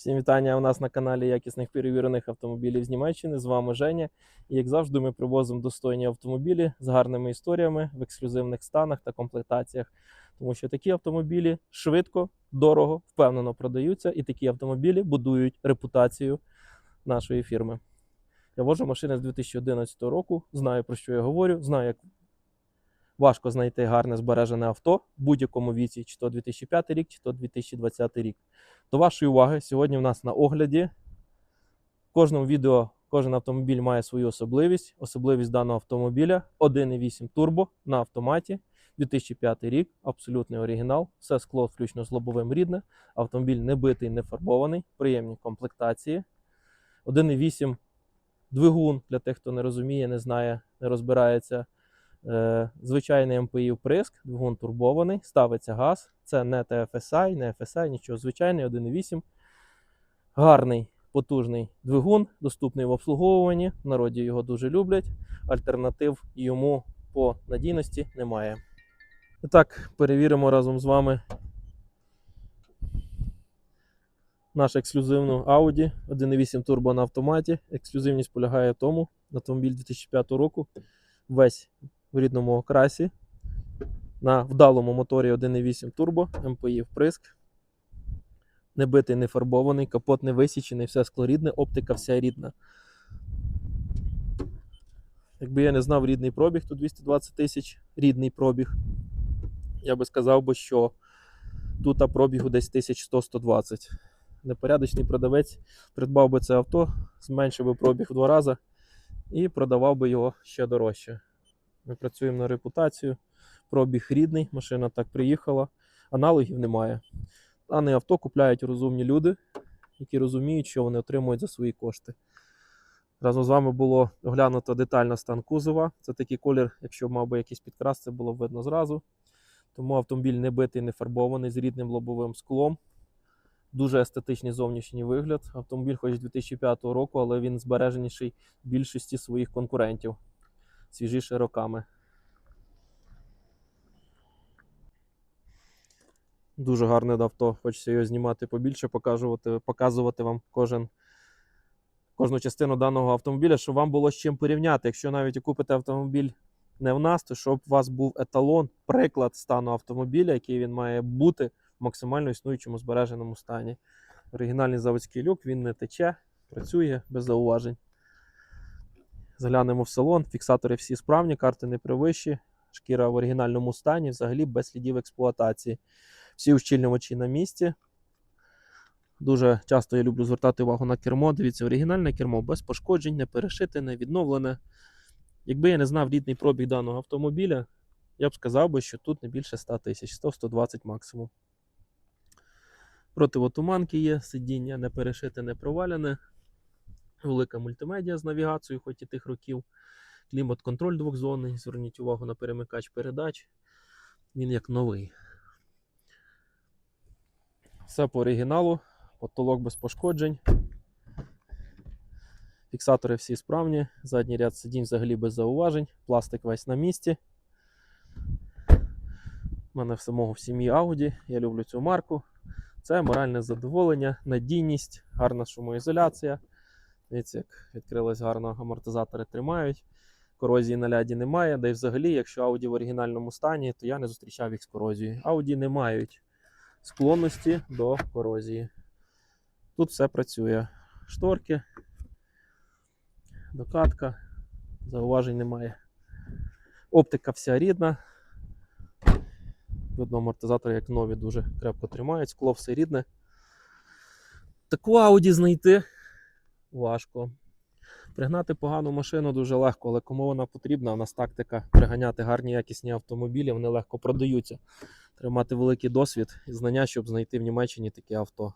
Всім вітання у нас на каналі якісних перевірених автомобілів з Німеччини. З вами Женя. І як завжди, ми привозимо достойні автомобілі з гарними історіями в ексклюзивних станах та комплектаціях. Тому що такі автомобілі швидко, дорого, впевнено продаються, і такі автомобілі будують репутацію нашої фірми. Я вожу машини з 2011 року, знаю про що я говорю, знаю, як важко знайти гарне збережене авто в будь-якому віці, чи то 2005 рік, чи то 2020 рік. До вашої уваги, сьогодні в нас на огляді. В кожному відео кожен автомобіль має свою особливість. Особливість даного автомобіля 1.8 турбо на автоматі. 2005 рік, абсолютний оригінал, все скло включно з лобовим рідне. Автомобіль не битий, не фарбований, приємні комплектації. 1.8 двигун для тих, хто не розуміє, не знає, не розбирається. Е, Звичайний МПІ вприск, двигун турбований, ставиться газ. Це не TFSI, не FSI, нічого. Звичайний 1.8. Гарний, потужний двигун, доступний в обслуговуванні. В народі його дуже люблять. Альтернатив йому по надійності немає. І так, перевіримо разом з вами наш ексклюзивну Audi 1.8 турбо на автоматі. Ексклюзивність полягає в тому, автомобіль 2005 року, весь в рідному окрасі, на вдалому моторі 1.8 турбо, МПІ вприск. Не битий, не фарбований, капот не висічений, все склорідне, оптика вся рідна. Якби я не знав рідний пробіг, то 220 тисяч рідний пробіг. Я би сказав би, що тут пробігу десь 1100-120. Непорядочний продавець придбав би це авто, зменшив би пробіг в два рази і продавав би його ще дорожче. Ми працюємо на репутацію. Пробіг рідний, машина так приїхала, аналогів немає. Дане авто купляють розумні люди, які розуміють, що вони отримують за свої кошти. Разом з вами було оглянуто детально стан кузова. Це такий колір, якщо мав би якийсь підкрас, це було б видно зразу. Тому автомобіль не битий, не фарбований з рідним лобовим склом. Дуже естетичний зовнішній вигляд. Автомобіль хоч з 2005 року, але він збереженіший більшості своїх конкурентів, свіжіше роками. Дуже гарне авто. Хочеться його знімати побільше, показувати, вам кожен, кожну частину даного автомобіля, щоб вам було з чим порівняти. Якщо навіть купите автомобіль не в нас, то щоб у вас був еталон, приклад стану автомобіля, який він має бути в максимально існуючому збереженому стані. Оригінальний заводський люк, він не тече, працює без зауважень. Заглянемо в салон, фіксатори всі справні, карти не привищі, шкіра в оригінальному стані, взагалі без слідів експлуатації. Всі ущільнювачі на місці. Дуже часто я люблю звертати увагу на кермо. Дивіться, оригінальне кермо без пошкоджень, не перешите, не відновлене. Якби я не знав рідний пробіг даного автомобіля, я б сказав би, що тут не більше 100 тисяч, 100-120 максимум. Противотуманки є, сидіння не перешите, не провалене. Велика мультимедіа з навігацією, хоч і тих років. Клімат-контроль двохзонний. Зверніть увагу на перемикач передач. Він як новий. Все по оригіналу, потолок без пошкоджень. Фіксатори всі справні, задній ряд сидінь взагалі без зауважень, пластик весь на місці. У мене в самого в сім'ї Audi, я люблю цю марку. Це моральне задоволення, надійність, гарна шумоізоляція. Дивіться, як відкрилось гарно, амортизатори тримають. Корозії на ляді немає. Да й взагалі, якщо Audi в оригінальному стані, то я не зустрічав їх з корозією. Audi не мають склонності до корозії. Тут все працює. Шторки, докатка, зауважень немає. Оптика вся рідна. Видно, амортизатори, як нові, дуже крепко тримають, скло все рідне. Таку Audi знайти важко. Пригнати погану машину дуже легко, але кому вона потрібна, у нас тактика приганяти гарні якісні автомобілі, вони легко продаються. Треба мати великий досвід і знання, щоб знайти в Німеччині таке авто.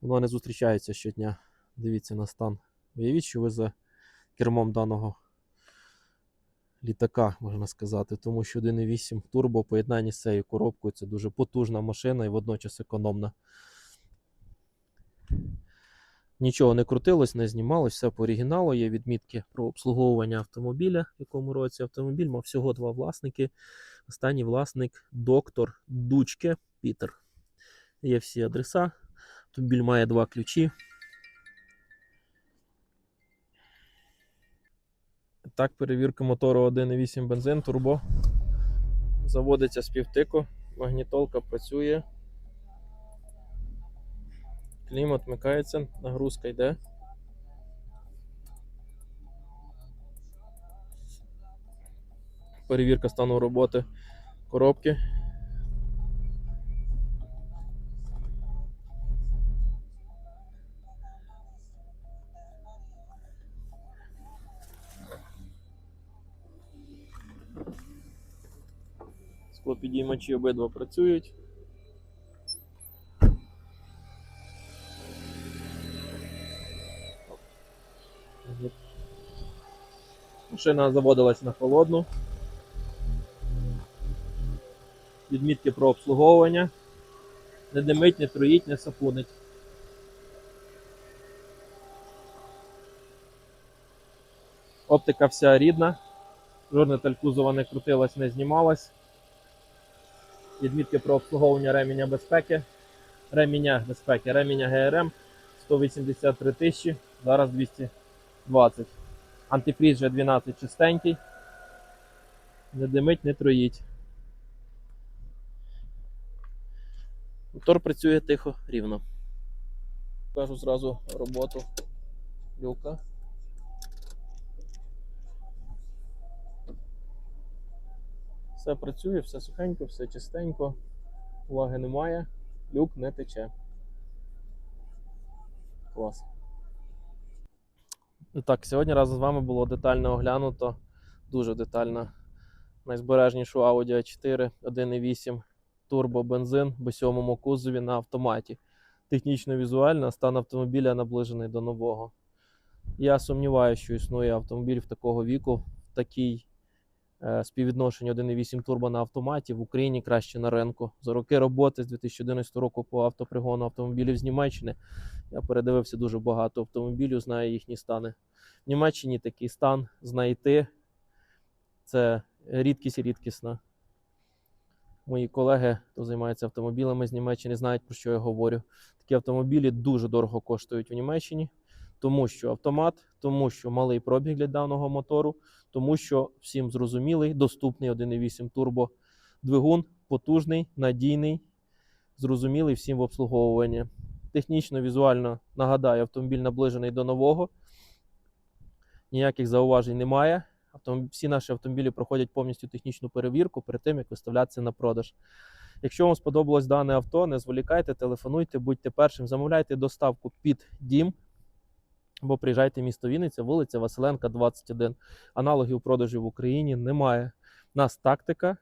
Воно не зустрічається щодня. Дивіться на стан. Уявіть, що ви за кермом даного літака, можна сказати, тому що 1.8 турбо в поєднанні з цією коробкою це дуже потужна машина і водночас економна. Нічого не крутилось, не знімалось, все по оригіналу. Є відмітки про обслуговування автомобіля, в якому році автомобіль мав всього два власники. Останній власник доктор Дучке Пітер. Є всі адреса. Автомобіль має два ключі. Так, перевірка мотору 1.8 бензин, турбо. Заводиться з півтику, магнітолка працює. Клімат вмикається, нагрузка йде. Перевірка стану роботи коробки. Склопідіймачі обидва працюють. Машина заводилась на холодну. Відмітки про обслуговування. Не димить, не троїть, не сапунить. Оптика вся рідна. Жодна талькузова не крутилась, не знімалась. Відмітки про обслуговування реміння безпеки. Реміння безпеки, реміння ГРМ 183 тисячі, зараз 220. Антифріз вже 12 чистенький. Не димить, не троїть. Мотор працює тихо, рівно. Покажу зразу роботу люка. Все працює, все сухенько, все чистенько, влаги немає, люк не тече. Клас. Так, сьогодні разом з вами було детально оглянуто, дуже детально найзбережнішу Audi A4 1.8 турбобензин в сьомому кузові на автоматі. Технічно візуально стан автомобіля наближений до нового. Я сумніваюся, що існує автомобіль в такого віку, в такій е, співвідношенні 1.8 турбо на автоматі в Україні краще на ринку. За роки роботи з 2011 року по автопригону автомобілів з Німеччини я передивився дуже багато автомобілів, знаю їхні стани. В Німеччині такий стан знайти це рідкість рідкісна. Мої колеги, хто займається автомобілями з Німеччини, знають, про що я говорю. Такі автомобілі дуже дорого коштують у Німеччині, тому що автомат, тому що малий пробіг для даного мотору, тому що всім зрозумілий, доступний 1.8 турбо двигун, потужний, надійний, зрозумілий всім в обслуговуванні. Технічно, візуально нагадаю, автомобіль наближений до нового. Ніяких зауважень немає. Всі наші автомобілі проходять повністю технічну перевірку перед тим, як виставлятися на продаж. Якщо вам сподобалось дане авто, не зволікайте, телефонуйте, будьте першим, замовляйте доставку під дім. Або приїжджайте в місто Вінниця, вулиця Василенка, 21. Аналогів продажу в Україні немає. У нас тактика.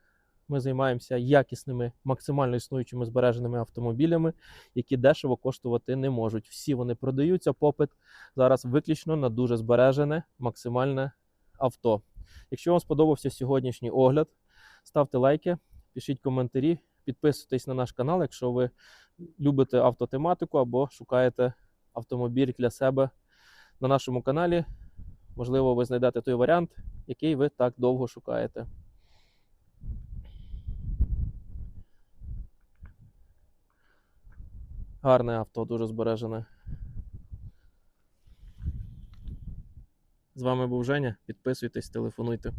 Ми займаємося якісними, максимально існуючими збереженими автомобілями, які дешево коштувати не можуть. Всі вони продаються. Попит зараз виключно на дуже збережене, максимальне авто. Якщо вам сподобався сьогоднішній огляд, ставте лайки, пишіть коментарі, підписуйтесь на наш канал, якщо ви любите автотематику або шукаєте автомобіль для себе на нашому каналі. Можливо, ви знайдете той варіант, який ви так довго шукаєте. Гарне авто, дуже збережене. З вами був Женя. Підписуйтесь, телефонуйте.